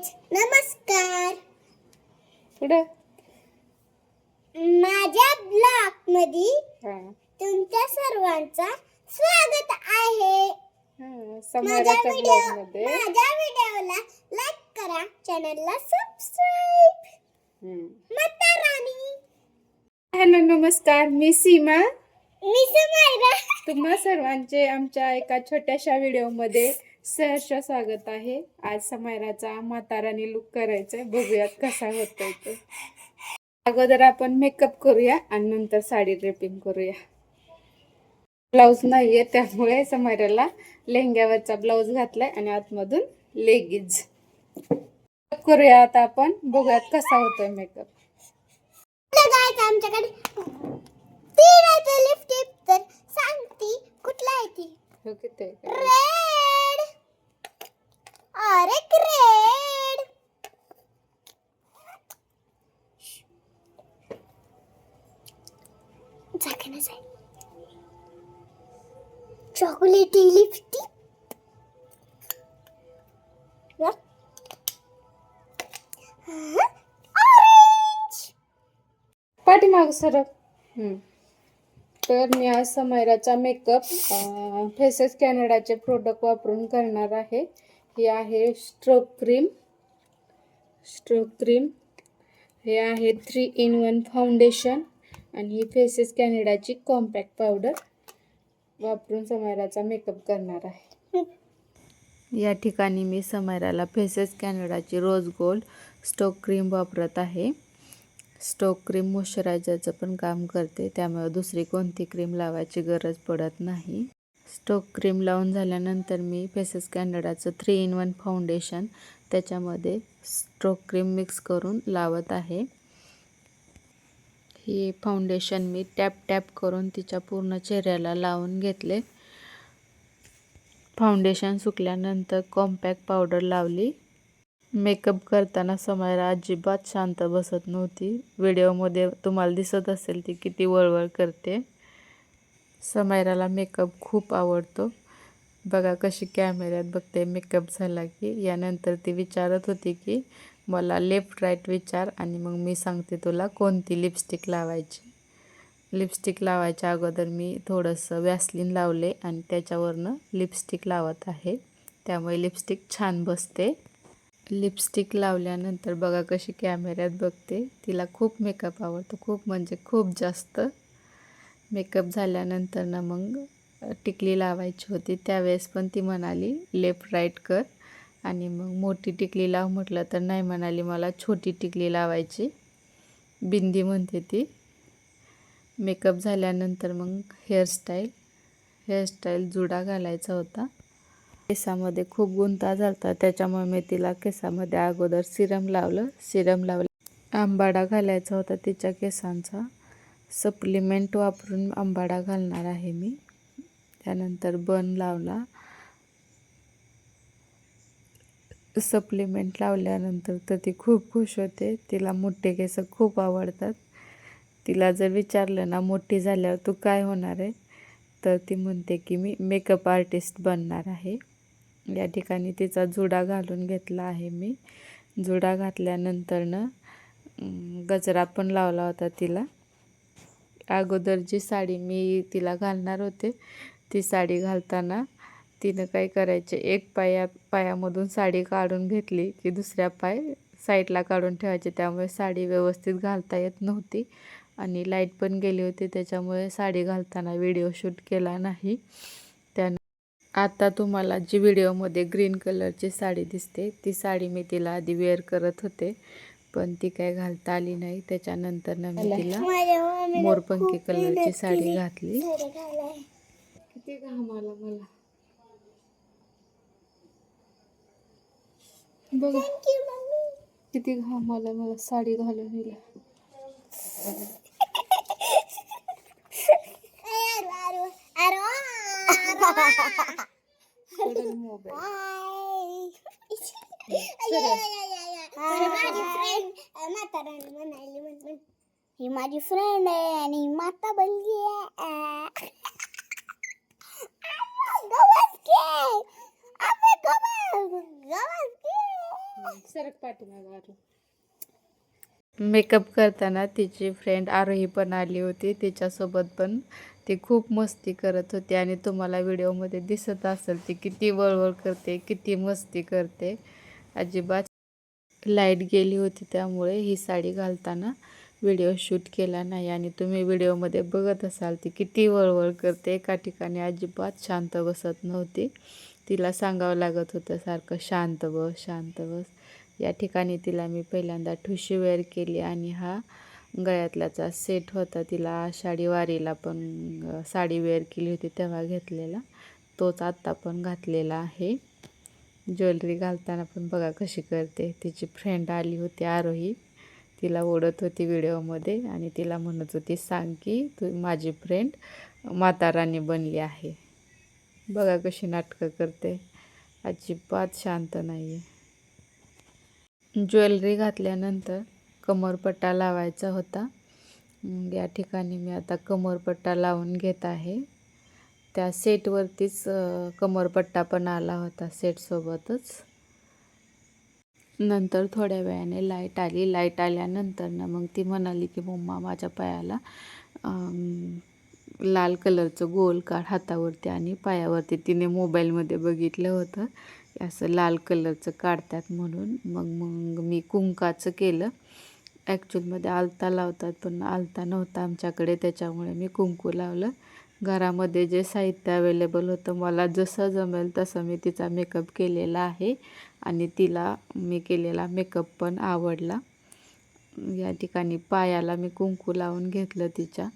सगळेच नमस्कार. पुढं माझ्या ब्लॉगमध्ये हा. तुमच्या सर्वांचा स्वागत आहे. हा, माझ्या व्हिडिओ ब्लॉगमध्ये माझ्या व्हिडिओला लाईक करा चॅनलला सबस्क्राईब हम्म. माता राणी. हॅलो नमस्कार मी सीमा. मी समायरा तुम्हा सर्वांचे आमच्या एका छोट्याशा व्हिडिओमध्ये सहर्ष स्वागत आहे. आज समायराचा म्हातारानी लुक करायचा आहे बघूयात कसा होतोय तो. अगोदर आपण मेकअप करूया आणि नंतर साडी ड्रेपिंग करूया. ब्लाऊज नाहीये त्यामुळे समायराला लेहंग्यावरचा ब्लाऊज घातलाय आणि आतमधून लेगिज करूया आता आपण. बघूयात कसा होतोय मेकअप आमच्याकडे ते लिपस्टिक तर सांगती कुठला आहे ती? हो अरे रेड झाकणच आहे चॉकलेटी लिपस्टिक पाठीमाग सरक. हम्म. तर मी आज समायराचा मेकअप फेसेस कॅनडाचे प्रोडक्ट वापरून करणार आहे. हे आहे स्ट्रोक क्रीम स्ट्रोक क्रीम हे आहे थ्री इन वन फाउंडेशन आणि ही फेसेस कॅनडाची कॉम्पॅक्ट पावडर वापरून समायराचा मेकअप करणार आहे. या ठिकाणी मी समायराला फेसेस कॅनडाची रोज गोल्ड स्टोक क्रीम वापरत आहे. स्टोक क्रीम मॉइश्चरायझरचं पण काम करते त्यामुळे दुसरी कोणती क्रीम लावायची गरज पडत नाही. स्टोक क्रीम लावून झाल्यानंतर मी फेसेस कॅनडाचं थ्री इन वन फाउंडेशन त्याच्यामध्ये स्ट्रोक क्रीम मिक्स करून लावत आहे. ही फाउंडेशन मी टॅप टॅप करून तिच्या पूर्ण चेहऱ्याला लावून घेतले. फाउंडेशन सुकल्यानंतर कॉम्पॅक्ट पावडर लावली. मेकअप करताना समायरा अजिबात शांत बसत नव्हती. व्हिडिओमध्ये तुम्हाला दिसत असेल ती किती वळवळ करते. समायराला मेकअप खूप आवडतो. बघा कशी कॅमेऱ्यात बघते मेकअप झाला की यानंतर ती विचारत होती की मला लेफ्ट राईट विचार आणि मग मी सांगते तुला कोणती लिपस्टिक लावायची. लिपस्टिक लावायच्या अगोदर मी थोडंसं वॅसलिन लावले आणि त्याच्यावरनं लिपस्टिक लावत आहे. त्यामुळे लिपस्टिक छान बसते. लिपस्टिक लावल्यानंतर बघा कशी कॅमेऱ्यात बघते. तिला खूप मेकअप आवडतो. खूप म्हणजे खूप जास्त मेकअप झाल्यानंतर ना मग टिकली लावायची होती. त्यावेळेस पण ती म्हणाली लेफ्ट राईट कर. आणि मग मोठी टिकली लाव म्हटलं तर नाही म्हणाली मला छोटी टिकली लावायची. बिंदी म्हणते ती. मेकअप झाल्यानंतर मग हेअरस्टाईल हेअरस्टाईल जुडा घालायचा होता. केसामध्ये खूप गुंता झालता. त्याच्यामुळे मी तिला केसामध्ये अगोदर सिरम लावलं सिरम लावलं. आंबाडा घालायचा होता तिच्या केसांचा. सप्लिमेंट वापरून आंबाडा घालणार आहे मी. त्यानंतर बन लावला. सप्लिमेंट लावल्यानंतर तर ती खूप खुश होते. तिला मोठे केस खूप आवडतात. तिला जर विचारलं ना मोठी झाल्यावर तू काय होणार आहे? तर ती म्हणते की मी मेकअप आर्टिस्ट बनणार आहे. या ठिकाणी तिचा जुडा घालून घेतला आहे मी. जुडा घातल्यानंतरनं गजरा पण लावला होता तिला. अगोदर जी साडी मी तिला घालणार होते ती साडी घालताना तिनं काय करायचे एक पाया पायामधून साडी काढून घेतली की दुसऱ्या पाय साईडला काढून ठेवायचे. त्यामुळे साडी व्यवस्थित घालता येत नव्हती आणि लाइट पण गेली होती त्याच्यामुळे साडी घालताना व्हिडिओ शूट केला नाही. त्यानं आता तुम्हाला जी व्हिडिओमध्ये ग्रीन कलरची साडी दिसते ती साडी मी तिला आधी वेअर करत होते. पण ती काय घालता आली नाही. त्याच्यानंतर ना मी तिला मोरपंखी कलरची साडी. घातली. किती घाम आला मला. बघ. किती घाम आला मला साडी घालून. पडेल मोबाईल. माझी फ्रेंड म्हाताराने म्हणाली म्हणून. ही माझी फ्रेंड आहे आणि ही माता बनली आहे. सरक पाठीमागं मेकअप करताना तिची फ्रेंड आरोही पण आली होती. तिच्यासोबत पण ती खूप मस्ती करत होती आणि तुम्हाला व्हिडिओमध्ये दिसत असेल ती किती वळवळ करते किती मस्ती करते. अजिबात लाइट गेली होती त्यामुळे ही साडी घालताना व्हिडिओ शूट केला नाही. आणि तुम्ही व्हिडिओमध्ये बघत असाल ती किती वळवळ करते. एका ठिकाणी अजिबात शांत बसत नव्हती. तिला सांगावं लागत होतं सारखं शांत बस शांत बस. या ठिकाणी तिला मी पहिल्यांदा ठुशी वेअर केली आणि हा गळ्यातल्याचा सेट होता. तिला आषाढी वारीला पण साडी वेअर केली होती तेव्हा घेतलेला. तोच आत्ता पण घातलेला आहे. ज्वेलरी घालताना पण बघा कशी करते. तिची फ्रेंड आली होती आरोही. तिला ओढत होती व्हिडिओमध्ये आणि तिला म्हणत होती सांग की तू माझी फ्रेंड माताराणी बनली आहे. बघा कशी नाटकं करते. अजिबात शांत नाही आहे ज्वेलरी घातल्यानंतर कमरपट्टा लावायचा होता. या ठिकाणी मी आता कमरपट्टा लावून घेत आहे. त्या सेटवरतीच कमरपट्टा पण आला होता सेटसोबतच. नंतर थोड्या वेळाने लाइट आली. लाइट आल्यानंतर ना मग ती म्हणाली की मम्मा माझ्या पायाला लाल कलरचं गोल काढ हातावरती आणि पायावरती. तिने मोबाईलमध्ये बघितलं होतं. असं लाल कलरचं काढतात म्हणून. मग मग मी कुंकाचं केलं. ॲक्च्युअलमध्ये आलता लावतात पण आलता नव्हता आमच्याकडे. त्याच्यामुळे मी कुंकू लावलं. घरामध्ये जे साहित्य अवेलेबल होतं मला जसं जमेल तसं मी तिचा मेकअप केलेला आहे आणि तिला मी केलेला मेकअप पण आवडला. या ठिकाणी पायाला मी कुंकू लावून घेतलं तिच्या.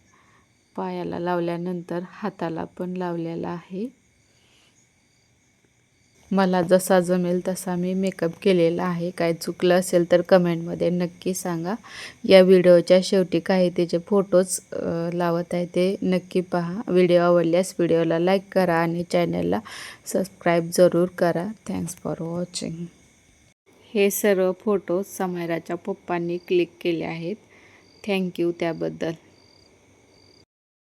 पायाला लावल्यानंतर हाताला पण लावलेला आहे. मला जसा जमेल तसा मी मेकअप केलेला आहे. काय चुकलं असेल तर कमेंटमध्ये नक्की सांगा. या व्हिडिओच्या शेवटी काही त्याचे फोटोज लावत आहे ते नक्की पहा. व्हिडिओ आवडल्यास व्हिडिओला लाईक करा आणि चॅनलला सबस्क्राईब जरूर करा. थँक्स फॉर वॉचिंग हे सर्व फोटोज समायराच्या पप्पांनी क्लिक केले आहेत. थँक्यू त्याबद्दल.